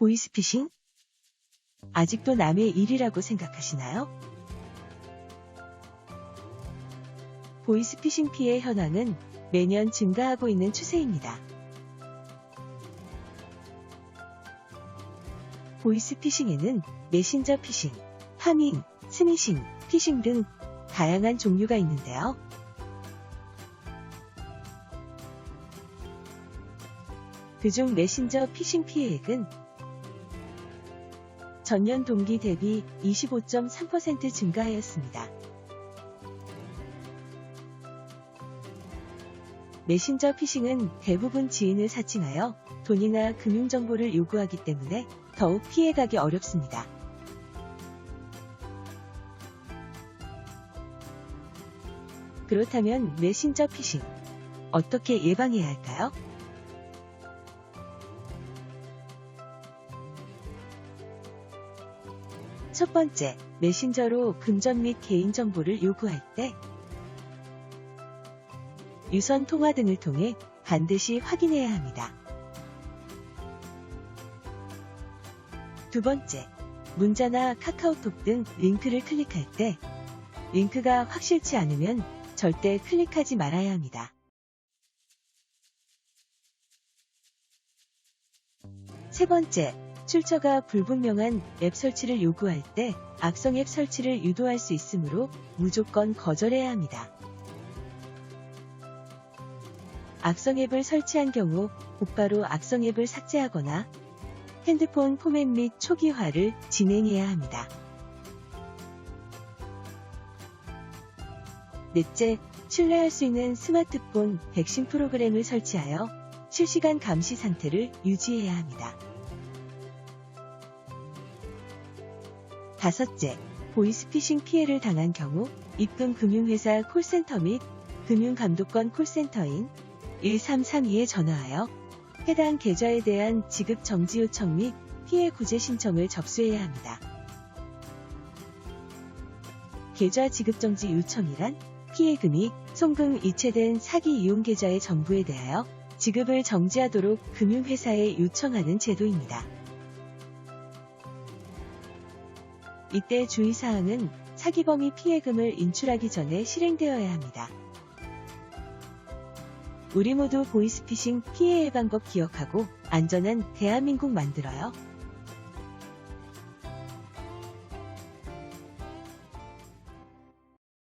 보이스피싱? 아직도 남의 일이라고 생각하시나요? 보이스피싱 피해 현황은 매년 증가하고 있는 추세입니다. 보이스피싱에는 메신저 피싱, 파밍, 스미싱, 피싱 등 다양한 종류가 있는데요. 그중 메신저 피싱 피해액은 전년 동기 대비 25.3% 증가하였습니다. 메신저 피싱은 대부분 지인을 사칭하여 돈이나 금융정보를 요구하기 때문에 더욱 피해가기 어렵습니다. 그렇다면 메신저 피싱 어떻게 예방해야 할까요? 첫 번째, 메신저로 금전 및 개인정보를 요구할 때 유선 통화 등을 통해 반드시 확인해야 합니다. 두 번째, 문자나 카카오톡 등 링크를 클릭할 때 링크가 확실치 않으면 절대 클릭하지 말아야 합니다. 세 번째, 출처가 불분명한 앱 설치를 요구할 때 악성 앱 설치를 유도할 수 있으므로 무조건 거절해야 합니다. 악성 앱을 설치한 경우 곧바로 악성 앱을 삭제하거나 핸드폰 포맷 및 초기화를 진행해야 합니다. 넷째, 신뢰할 수 있는 스마트폰 백신 프로그램을 설치하여 실시간 감시 상태를 유지해야 합니다. 다섯째, 보이스피싱 피해를 당한 경우 입금 금융회사 콜센터 및 금융감독권 콜센터인 1332에 전화하여 해당 계좌에 대한 지급 정지 요청 및 피해 구제 신청을 접수해야 합니다. 계좌 지급 정지 요청이란 피해금이 송금 이체된 사기 이용 계좌의 정부에 대하여 지급을 정지하도록 금융회사에 요청하는 제도입니다. 이때 주의사항은 사기범이 피해금을 인출하기 전에 실행되어야 합니다. 우리 모두 보이스피싱 피해 예방법 기억하고 안전한 대한민국 만들어요.